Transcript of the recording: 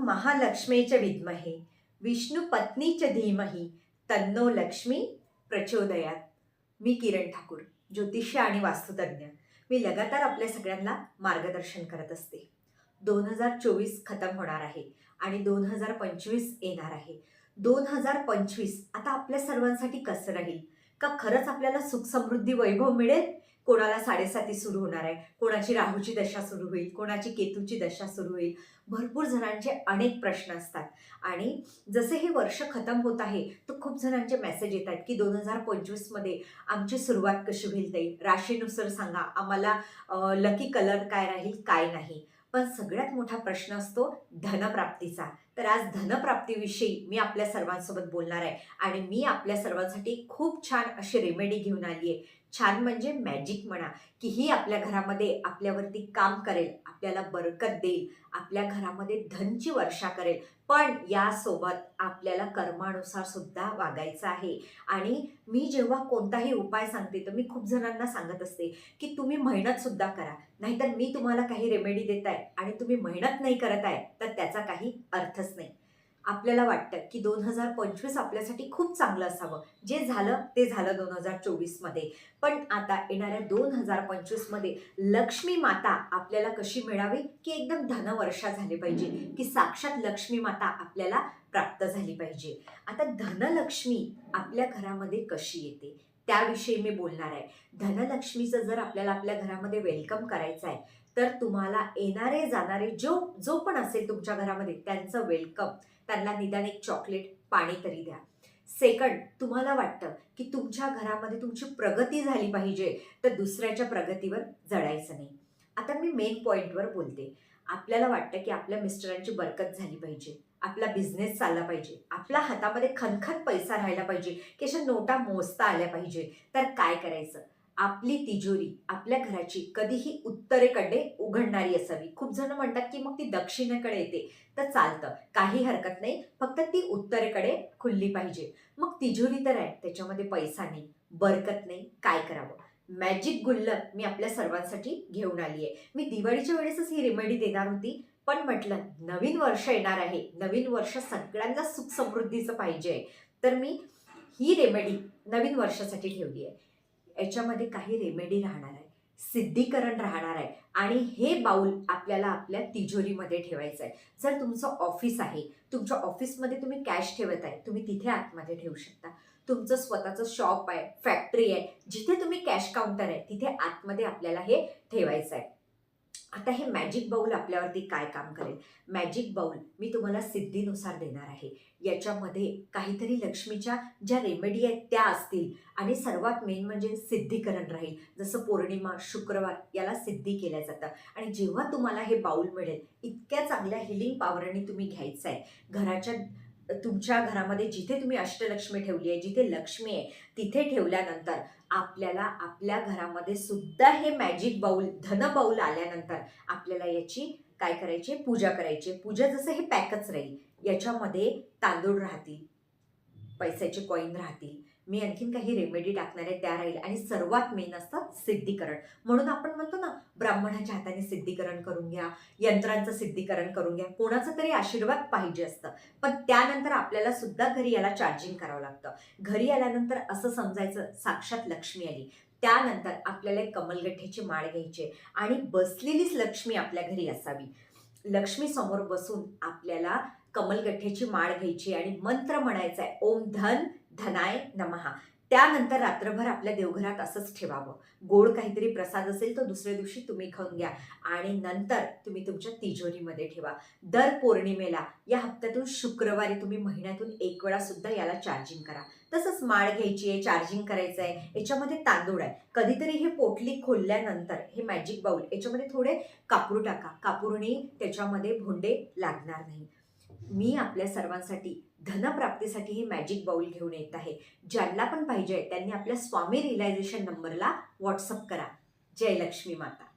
ओम महालक्ष्मीच विद्महे विष्णू पत्नीच्या धीमही तन्नो लक्ष्मी प्रचोदयात. मी किरण ठाकूर ज्योतिष्य आणि वास्तुतज्ञ. मी लगातार आपल्या सगळ्यांना मार्गदर्शन करत असते. दोन हजार चोवीस खतम होणार आहे आणि दोन हजार पंचवीस येणार आहे. दोन हजार पंचवीस आता आपल्या सर्वांसाठी कसं राहील? का खरंच आपल्याला सुख समृद्धी वैभव मिळेल? कोणाला साडेसाती सुरू होणार आहे? कोणाची राहूची दशा सुरू होईल? कोणाची केतूची दशा सुरू होईल? भरपूर जणांचे अनेक प्रश्न असतात. आणि जसे हे वर्ष खतम होत आहे तर खूप जणांचे मेसेज येतात की दोन हजार पंचवीसमध्ये आमची सुरुवात कशी होईल ताई? राशीनुसार सांगा. आम्हाला लकी कलर काय राहील काय नाही? पण सगळ्यात मोठा प्रश्न असतो धनप्राप्तीचा. तर आज धनप्राप्तीविषयी मी आपल्या सर्वांसोबत बोलणार आहे. आणि मी आपल्या सर्वांसाठी खूप छान अशी रेमेडी घेऊन आली आहे. छान म्हणजे मॅजिक म्हणा. की ही आपल्या घरामध्ये आपल्यावरती काम करेल आपल्याला बरकत देईल आपल्या घरामध्ये धनची वर्षा करेल. पण यासोबत आपल्याला कर्मानुसार सुद्धा वागायचं आहे. आणि मी जेव्हा कोणताही उपाय सांगते तर मी खूप जणांना सांगत असते की तुम्ही मेहनत सुद्धा करा. नाहीतर मी तुम्हाला काही रेमेडी देत आहे आणि तुम्ही मेहनत नाही करत आहे तर त्याचा काही अर्थच नाही. आपल्याला वाटतं की दोन हजार पंचवीस आपल्यासाठी खूप चांगलं असावं. जे झालं ते झालं दोन हजार चोवीसमध्ये. पण आता येणाऱ्या दोन हजार पंचवीसमध्ये लक्ष्मी माता आपल्याला कशी मिळावी? की एकदम धनवर्षा झाली पाहिजे. की साक्षात लक्ष्मी माता आपल्याला प्राप्त झाली पाहिजे. आता धनलक्ष्मी आपल्या घरामध्ये कशी येते? त्याविषयी मी बोलणार आहे. धनलक्ष्मीचं जर आपल्याला आपल्या घरामध्ये वेलकम करायचं आहे तर तुम्हाला येणारे जाणारे जो जो पण असेल तुमच्या घरामध्ये त्यांचं वेलकम त्यांना निदान एक चॉकलेट पाणी तरी द्या. सेकंड तुम्हाला वाटतं की तुमच्या घरामध्ये तुमची प्रगती झाली पाहिजे तर दुसऱ्याच्या प्रगतीवर जडायचं नाही. आता मी मेन पॉईंटवर बोलते. आपल्याला वाटतं की आपल्या मिस्टरांची बरकत झाली पाहिजे. आपला बिझनेस चालला पाहिजे. आपल्या हातामध्ये खनखत पैसा राहायला पाहिजे. की अशा नोटा मोजता आल्या पाहिजे. तर काय करायचं? आपली तिजोरी आपल्या घराची कधीही उत्तरेकडे उघडणारी असावी. खूप जण म्हणतात की मग ती दक्षिणेकडे येते. तर चालतं. काही हरकत नाही. फक्त ती उत्तरेकडे खुलली पाहिजे. मग तिजोरी तर आहे. त्याच्यामध्ये पैसा नाही. बरकत नाही. काय करावं? मॅजिक गुल्लक मी आपल्या सर्वांसाठी घेऊन आली आहे मी दिवाळीच्या वेळेसच ही रेमेडी देणार होती. पण म्हटलं नवीन वर्ष येणार आहे. नवीन वर्ष सगळ्यांना सुख समृद्धीचं पाहिजे. तर मी ही रेमेडी नवीन वर्षासाठी ठेवली आहे. याच्यामध्ये काही रेमेडी राहणार आहे. सिद्धीकरण राहणार आहे. आणि हे बाऊल आपल्याला आपल्या तिजोरीमध्ये ठेवायचं आहे. जर तुमचं ऑफिस आहे तुमच्या ऑफिसमध्ये तुम्ही कॅश ठेवत आहे तुम्ही तिथे आतमध्ये ठेवू शकता. तुमचं स्वतःचं शॉप आहे फॅक्टरी आहे जिथे तुम्ही कॅश काउंटर आहे तिथे आतमध्ये आपल्याला हे ठेवायचं आहे. आता हे मॅजिक बाऊल आपल्यावरती काय काम करेल? मॅजिक बाऊल मी तुम्हाला सिद्धीनुसार देणार आहे. याच्यामध्ये काहीतरी लक्ष्मीच्या ज्या रेमेडी आहेत त्या असतील. आणि सर्वात मेन म्हणजे सिद्धीकरण राहील. जसं पौर्णिमा शुक्रवार याला सिद्धी केल्या जातं आणि जेव्हा तुम्हाला हे बाऊल मिळेल इतक्या चांगल्या हिलिंग पावराने तुम्ही घ्यायचं आहे घराच्या तुमच्या घरामध्ये जिथे तुम्ही अष्टलक्ष्मी ठेवली आहे जिथे लक्ष्मी आहे तिथे ठेवल्यानंतर आपल्याला आपल्या घरामध्ये सुद्धा हे मॅजिक बाऊल धन बाऊल आल्यानंतर आपल्याला याची काय करायची? पूजा करायची. पूजा जसं हे पॅकच राहील याच्यामध्ये तांदूळ राहतील पैशाचे कॉईन राहतील. मी आणखीन काही रेमेडी टाकणार आहे त्या राहील. आणि सर्वात मेन असतात सिद्धीकरण. म्हणून आपण म्हणतो ना ब्राह्मणाच्या हाताने सिद्धीकरण करून घ्या यंत्रांचं सिद्धीकरण करून घ्या कोणाचा तरी आशीर्वाद पाहिजे असतं. पण त्यानंतर आपल्याला सुद्धा घरी याला चार्जिंग करावं लागतं. घरी आल्यानंतर असं समजायचं साक्षात लक्ष्मी आली. त्यानंतर आपल्याला एक माळ घ्यायची आणि बसलेलीच लक्ष्मी आपल्या घरी असावी. लक्ष्मी समोर बसून आपल्याला कमलगठ्ठ्याची माळ घ्यायची आणि मंत्र म्हणायचा आहे ओम धन धनाय नमहा. त्यानंतर रात्रभर आपल्या देवघरात असंच ठेवावं. गोड काहीतरी प्रसाद असेल तर दुसऱ्या दिवशी तुम्ही खाऊन घ्या. आणि नंतर तुम्ही तुमच्या तिजोरीमध्ये ठेवा. दर पौर्णिमेला या हप्त्यातून शुक्रवारी तुम्ही महिन्यातून एक वेळा सुद्धा याला चार्जिंग करा. तसंच माळ घ्यायची आहे चार्जिंग करायचं आहे याच्यामध्ये तांदूळ आहे. कधीतरी हे पोटली खोलल्यानंतर हे मॅजिक बाऊल याच्यामध्ये थोडे कापूर टाका. कापूरणी त्याच्यामध्ये भोंडे लागणार नाही. मी आपल्या सर्वांसाठी धनप्राप्तीसाठी ही मॅजिक बाउल घेऊन येत आहे. ज्यांना पण पाहिजे त्यांनी आपल्या स्वामी रिलायझेशन नंबरला व्हॉट्सअप करा. जय लक्ष्मी माता.